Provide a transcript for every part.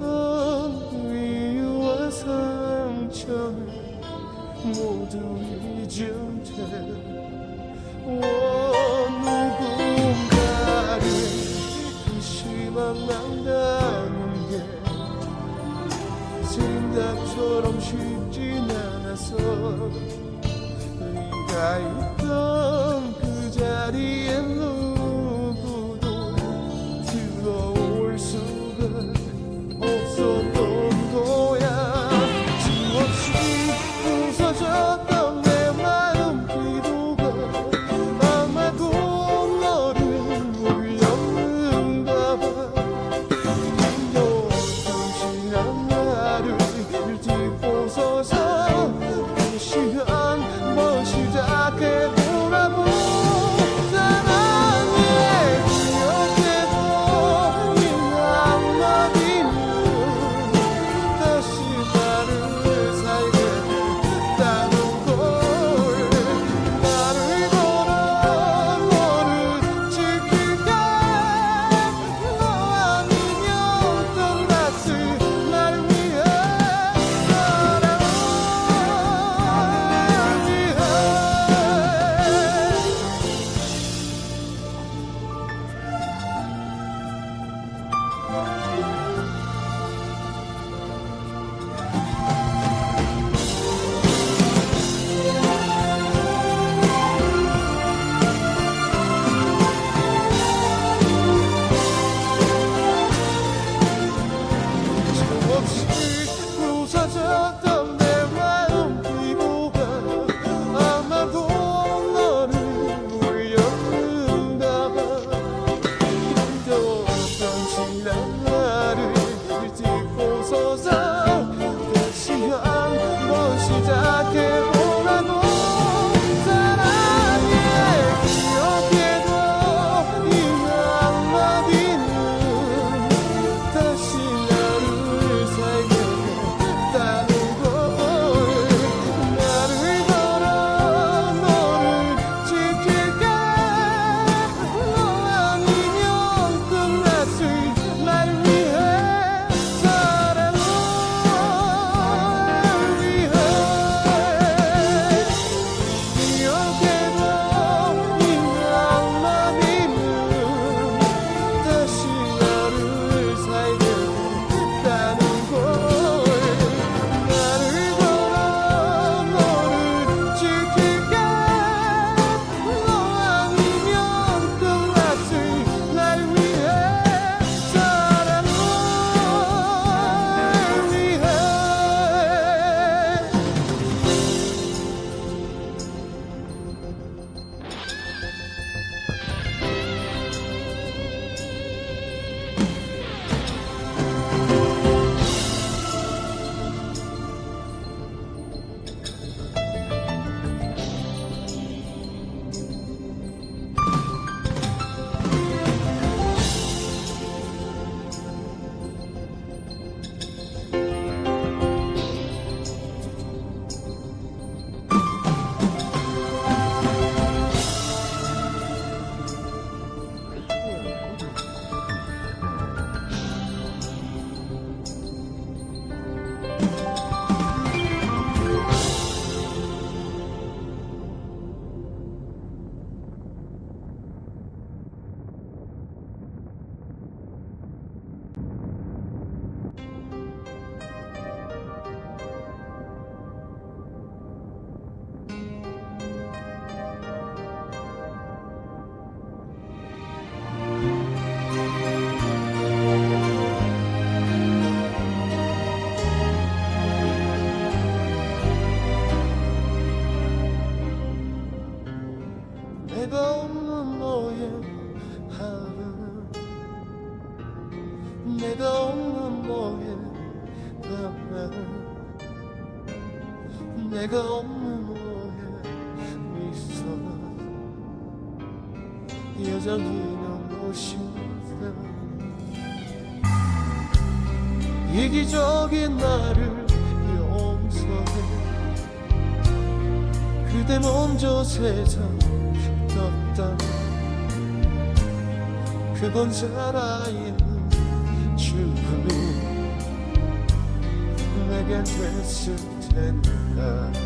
아픔 위와 상처를 모두 잊은 채워 누군가를 다시만 만나는 게 생각처럼 쉽진 않아서 내가 있던 그 자리에 내가 없는 너의 미소. 여전히 난 것입니다 이기적인 나를 용서해. 그대 먼저 세상 떴다 그건 살아있는 죽음이 내겐 됐을 텐데. America.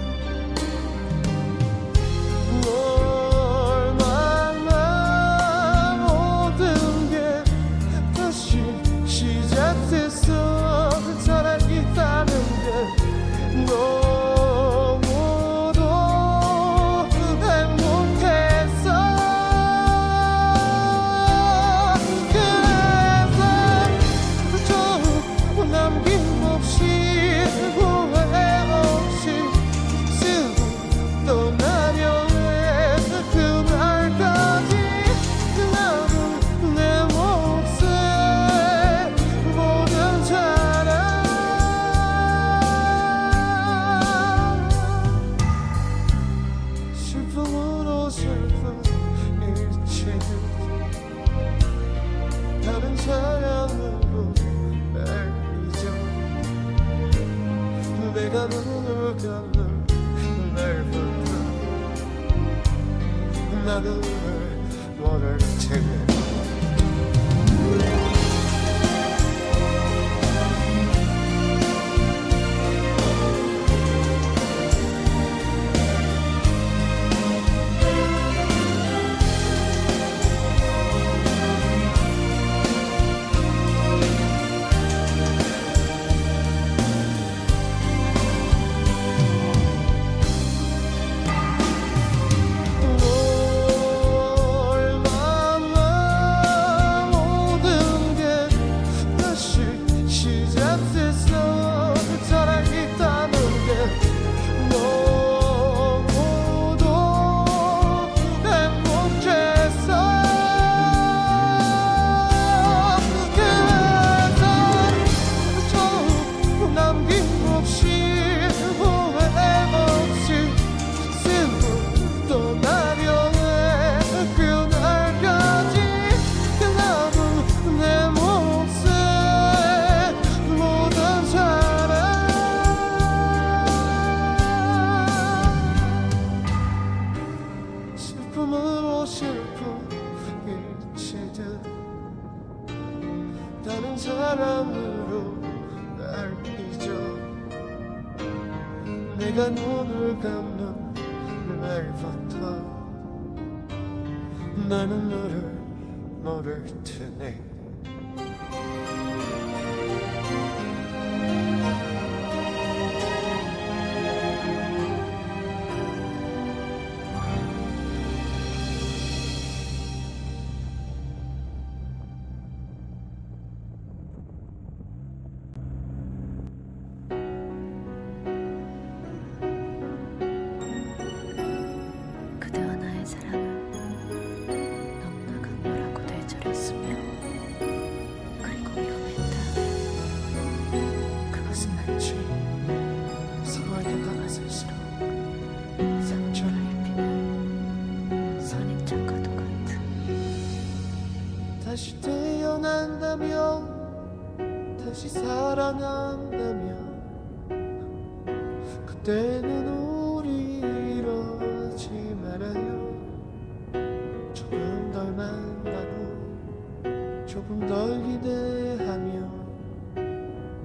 내가 눈을 감는 그날 같아. 나는 너를 너를 드네.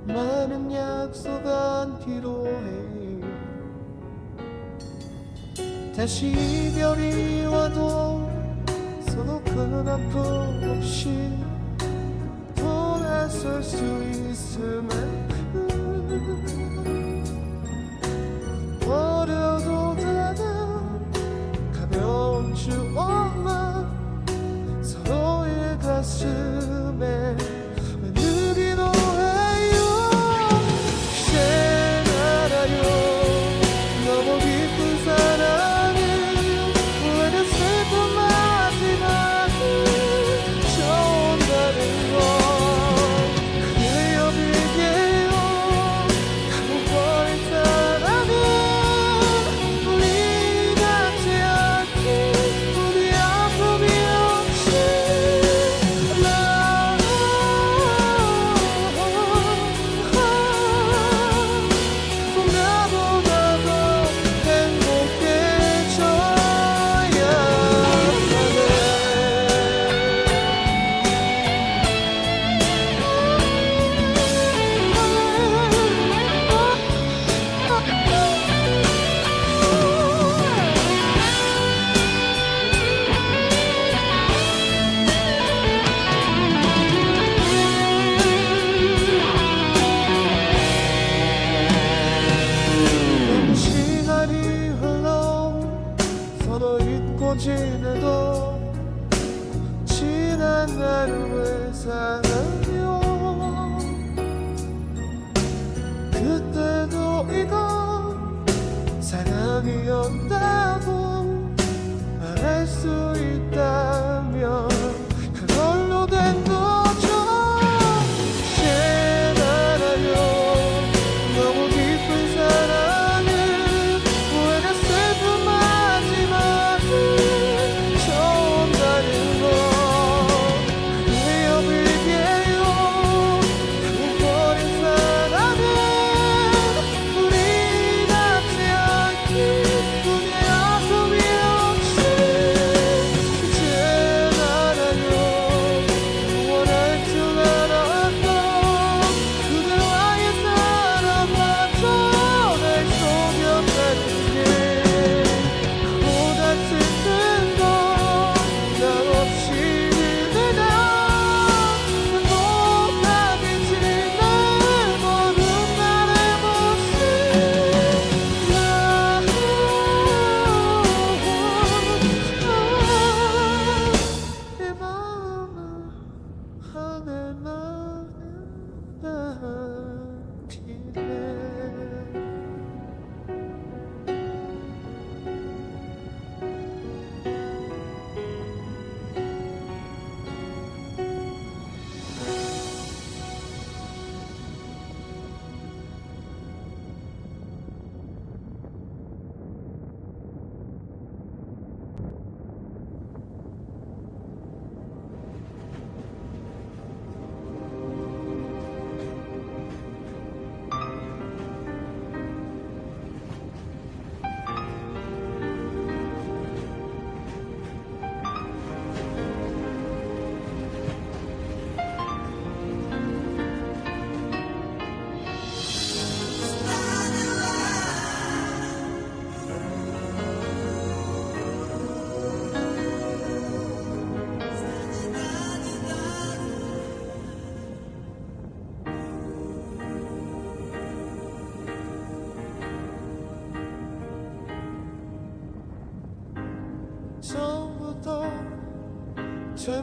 많은 약속 안 필요해. 다시 이별이 와도 서로 큰 아픔 없이 돌아설 수 있을. 만큼 버려도 되는 가벼운 주억만 서로의 가슴 사랑이었다고 말할 수 있다.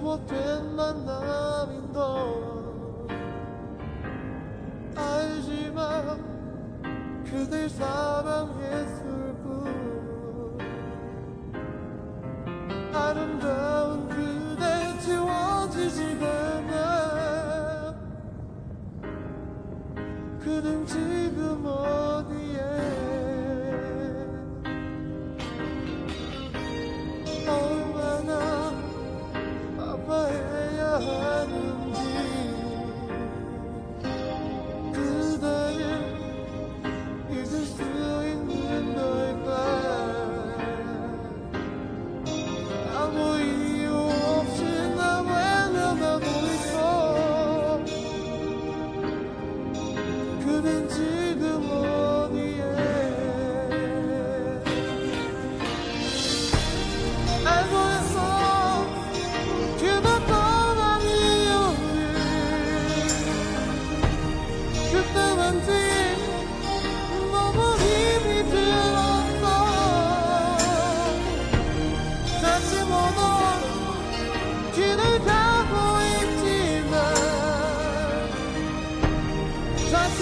잘못된 만남인 걸 알지만 그댈 사랑했을 뿐.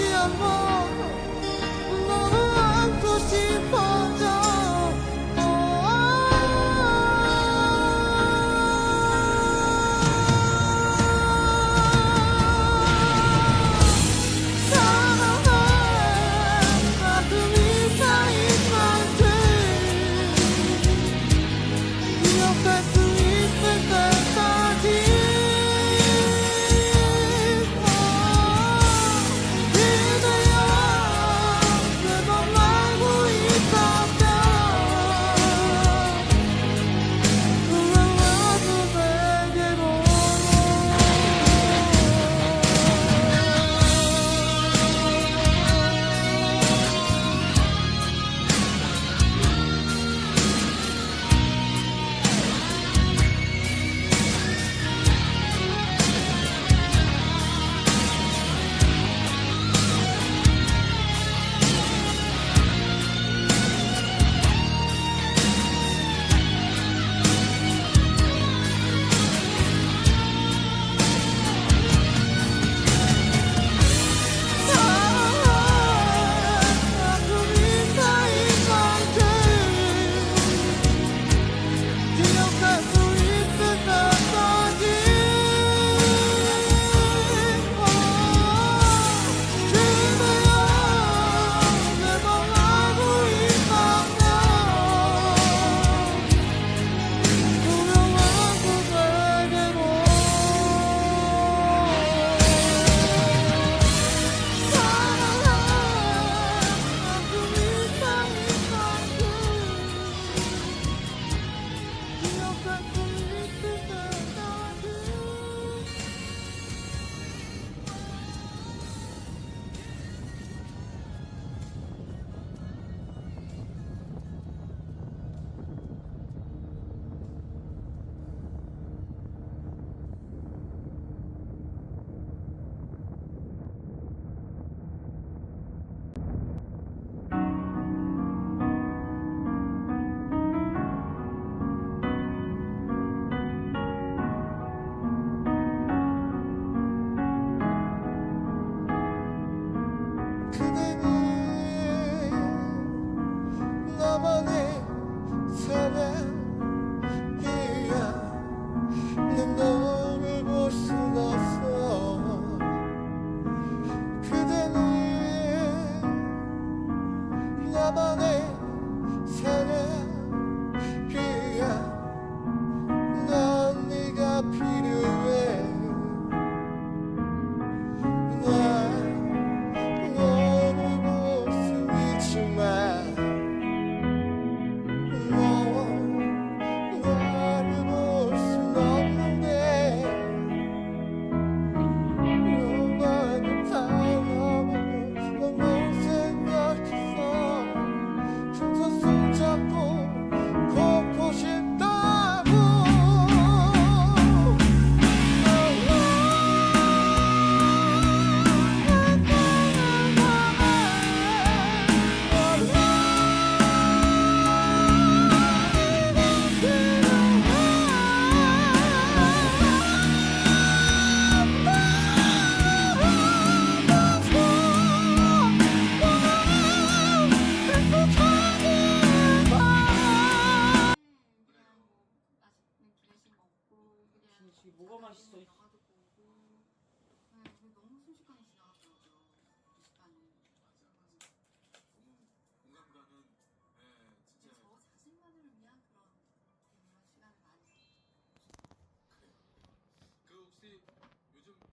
天呐